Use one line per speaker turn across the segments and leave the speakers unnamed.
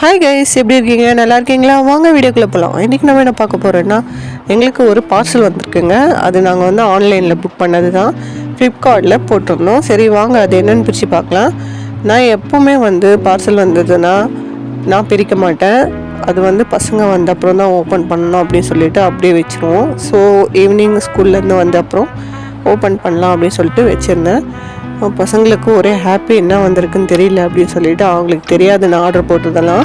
Hi guys எப்படி இருக்கீங்க? நல்லா இருக்கீங்களா? வாங்க வீடியோக்குள்ளே போகலாம் இன்றைக்கி நம்ம என்ன பார்க்க போகிறோன்னா எங்களுக்கு ஒரு பார்சல் வந்திருக்குங்க. அது நாங்கள் வந்து ஆன்லைனில் புக் பண்ணது தான் ஃப்ளிப்கார்ட்டில் போட்டிருந்தோம். சரி வாங்க அது என்னென்னு பிரித்து பார்க்கலாம். நான் எப்போவுமே வந்து பார்சல் வந்ததுன்னா நான் பிரிக்க மாட்டேன். அது வந்து பசங்க வந்த அப்புறம் தான் ஓப்பன் பண்ணணும் அப்படின்னு சொல்லிட்டு அப்படியே வச்சுருவோம். ஸோ ஈவினிங் ஸ்கூல்லேருந்து வந்த அப்புறம் ஓப்பன் பண்ணலாம் அப்படின்னு சொல்லிட்டு வச்சுருந்தேன். பசங்களுக்கு ஒரே ஹாப்பி என்ன வந்திருக்குன்னு தெரியல அப்படின்னு சொல்லிட்டு அவங்களுக்கு தெரியாது நான் ஆர்டர் போட்டதெல்லாம்.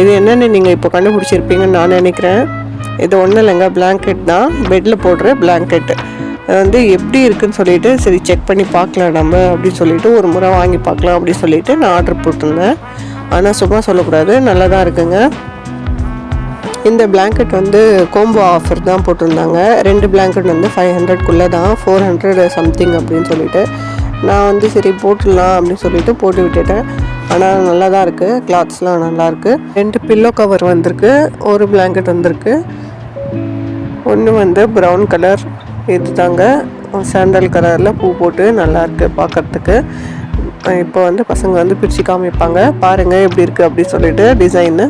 இது என்னென்னு நீங்கள் இப்போ கண்டுபிடிச்சிருப்பீங்கன்னு நான் நினைக்கிறேன். இது ஒன்றும் இல்லைங்க பிளாங்கெட் தான். பெட்டில் போடுற பிளாங்கெட்டு அது வந்து எப்படி இருக்குன்னு சொல்லிட்டு சரி செக் பண்ணி பார்க்கலாம் நம்ம அப்படின்னு சொல்லிட்டு ஒரு முறை வாங்கி பார்க்கலாம் அப்படின்னு சொல்லிட்டு நான் ஆர்டர் போட்டிருந்தேன். ஆனால் சும்மா சொல்லக்கூடாது நல்லா தான் இருக்குங்க. இந்த பிளாங்கெட் வந்து கோம்போ ஆஃபர் தான் போட்டிருந்தாங்க. ரெண்டு பிளாங்கெட் வந்து ஃபைவ் ஹண்ட்ரட்குள்ளே தான் ஃபோர் ஹண்ட்ரட் சம்திங் அப்படின்னு சொல்லிட்டு. நான் வந்து சரி போட்டுடலாம் அப்படின்னு சொல்லிட்டு போட்டு விட்டுட்டேன். ஆனால் நல்லா தான் இருக்குது கிளாத்ஸ்லாம் நல்லாயிருக்கு ரெண்டு பில்லோ கவர் வந்திருக்கு. ஒரு பிளாங்கெட் வந்திருக்கு. ஒன்று வந்து ப்ரௌன் கலர் இது தாங்க சாண்டல் கலரில் பூ போட்டு நல்லாயிருக்கு பார்க்குறதுக்கு இப்போ வந்து பசங்க வந்து பிரித்து காமிப்பாங்க. பாருங்கள் எப்படி இருக்குது அப்படின்னு சொல்லிட்டு டிசைனு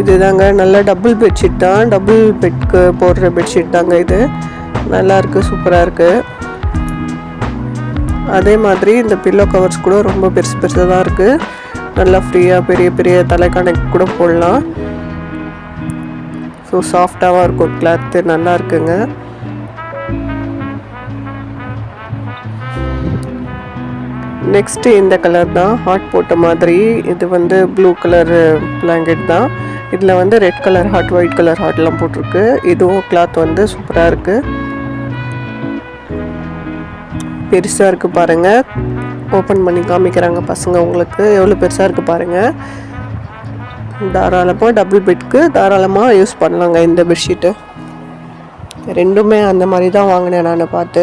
இதுதாங்க. நல்ல டபுள் பெட்ஷீட் தான். டபுள் பெட்க்கு போடுற பெட்ஷீட் தாங்க இது. நல்லாயிருக்கு சூப்பராக இருக்குது அதே மாதிரி இந்த பில்லோ கவர்ஸ் கூட ரொம்ப பெருசு பெருசாக தான் இருக்குது நல்லா ஃப்ரீயாக பெரிய பெரிய தலைக்கானைக்கு கூட போடலாம். ஸோ சாஃப்டாகவும் இருக்கும் கிளாத்து நல்லா இருக்குங்க. நெக்ஸ்ட்டு இந்த கலர் தான். ஹாட் போட்ட மாதிரி. இது வந்து ப்ளூ கலர் பிளாங்கெட் தான். இதில் வந்து red colour heart white colour ஹாட்லாம் போட்டிருக்கு. இதுவும் கிளாத் வந்து சூப்பராக இருக்குது பெருசாக இருக்குது பாருங்கள் ஓப்பன் பண்ணி காமிக்கிறாங்க பசங்க உங்களுக்கு. எவ்வளோ பெருசாக இருக்குது பாருங்கள் தாராளமாக டபுள் பெட்க்கு தாராளமாக யூஸ் பண்ணலாங்க இந்த பெட்ஷீட்டு ரெண்டுமே அந்த மாதிரி தான் வாங்கினேன் நான் பார்த்து.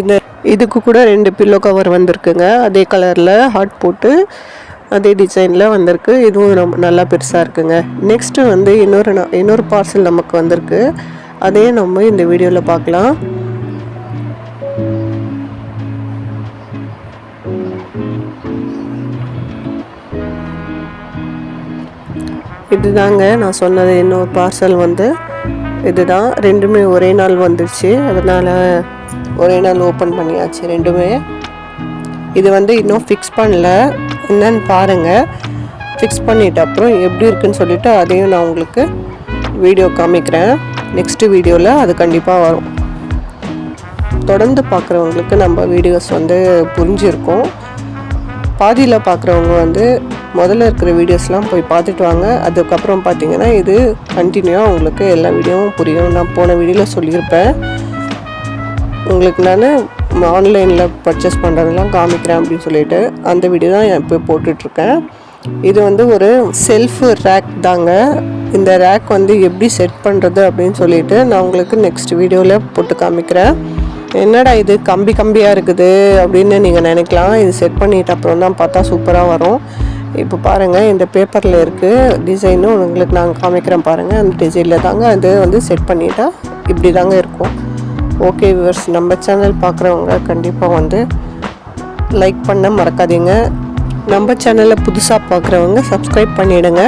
இந்த இதுக்கு கூட ரெண்டு பில்லோ கவர் வந்திருக்குங்க. அதே கலரில் ஹாட் போட்டு அதே டிசைனில் வந்திருக்கு. இதுவும் ரொம்ப நல்லா பெருசாக இருக்குங்க. நெக்ஸ்ட்டு வந்து இன்னொரு ந- இன்னொரு பார்சல் நமக்கு வந்திருக்கு. அதையும் நம்ம இந்த வீடியோவில் பார்க்கலாம் இதுதாங்க நான் சொன்னது இன்னொரு பார்சல் வந்து. இதுதான். ரெண்டுமே ஒரே நாள் வந்துடுச்சு அதனால் ஒரே நாள் ஓப்பன் பண்ணியாச்சு ரெண்டுமே. இது வந்து இன்னும் ஃபிக்ஸ் பண்ணல. என்னன்னு பாருங்கள் ஃபிக்ஸ் பண்ணிட்ட அப்புறம் எப்படி இருக்குன்னு சொல்லிட்டு அதையும் நான் உங்களுக்கு வீடியோ காமிக்கிறேன். நெக்ஸ்ட்டு வீடியோவில் அது கண்டிப்பாக வரும். தொடர்ந்து பார்க்குறவங்களுக்கு நம்ம வீடியோஸ் வந்து புரிஞ்சிருக்கும். பாதியில் பார்க்குறவங்க வந்து முதல்ல இருக்கிற வீடியோஸ்லாம் போய் பார்த்துட்டு வாங்க. அதுக்கப்புறம் பார்த்தீங்கன்னா இது கண்டினியூவாக உங்களுக்கு எல்லா வீடியோவும் புரியும். நான் போன வீடியோவில் சொல்லியிருப்பேன். உங்களுக்கு நான் ஆன்லைனில் பர்ச்சேஸ் பண்ணுறதெல்லாம் காமிக்கிறேன் அப்படின்னு சொல்லிட்டு அந்த வீடியோ தான் இப்போ போட்டுட்ருக்கேன். இது வந்து ஒரு செல்ஃப் ரேக் தாங்க. இந்த ரேக் வந்து எப்படி செட் பண்ணுறது அப்படின்னு சொல்லிட்டு நான் உங்களுக்கு நெக்ஸ்ட் வீடியோவில் போட்டு காமிக்கிறேன். என்னடா இது கம்பி கம்பியாக இருக்குது அப்படின்னு நீங்கள் நினைக்கலாம். இது செட் பண்ணிட்டு அப்புறம் தான் பார்த்தா சூப்பராக வரும். இப்போ பாருங்கள் இந்த பேப்பரில் இருக்குது டிசைனும் உங்களுக்கு நான் காமிக்கிறேன் பாருங்கள் அந்த டிசைனில் தாங்க அது வந்து செட் பண்ணிட்டா இப்படி தாங்க இருக்கும். ஓகே வியூவர்ஸ் நம்ம சேனல் பார்க்குறவங்க கண்டிப்பாக வந்து லைக் பண்ண மறக்காதீங்க. நம்ம சேனலை புதுசாக பார்க்குறவங்க சப்ஸ்கிரைப் பண்ணிவிடுங்க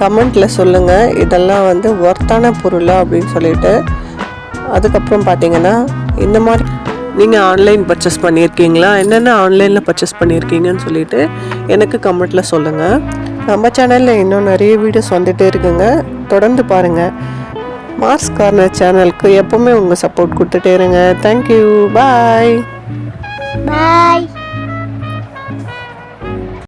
கமெண்ட்டில் சொல்லுங்கள் இதெல்லாம் வந்து ஒர்த்தான பொருளா அப்படின்னு சொல்லிட்டு. அதுக்கப்புறம் பார்த்தீங்கன்னா இந்த மாதிரி நீங்கள் ஆன்லைன் பர்ச்சேஸ் பண்ணியிருக்கீங்களா? என்னென்ன ஆன்லைனில் பர்ச்சேஸ் பண்ணியிருக்கீங்கன்னு சொல்லிட்டு எனக்கு கமெண்ட்டில் சொல்லுங்கள் நம்ம சேனலில் இன்னும் நிறைய வீடியோஸ் வந்துகிட்டே இருக்குங்க. தொடர்ந்து பாருங்கள் மார்ஸ் கார்னர் சேனலுக்கு எப்போவுமே உங்கள் சப்போர்ட் கொடுத்துட்டே இருங்க. தேங்க்யூ பாய்
பாய்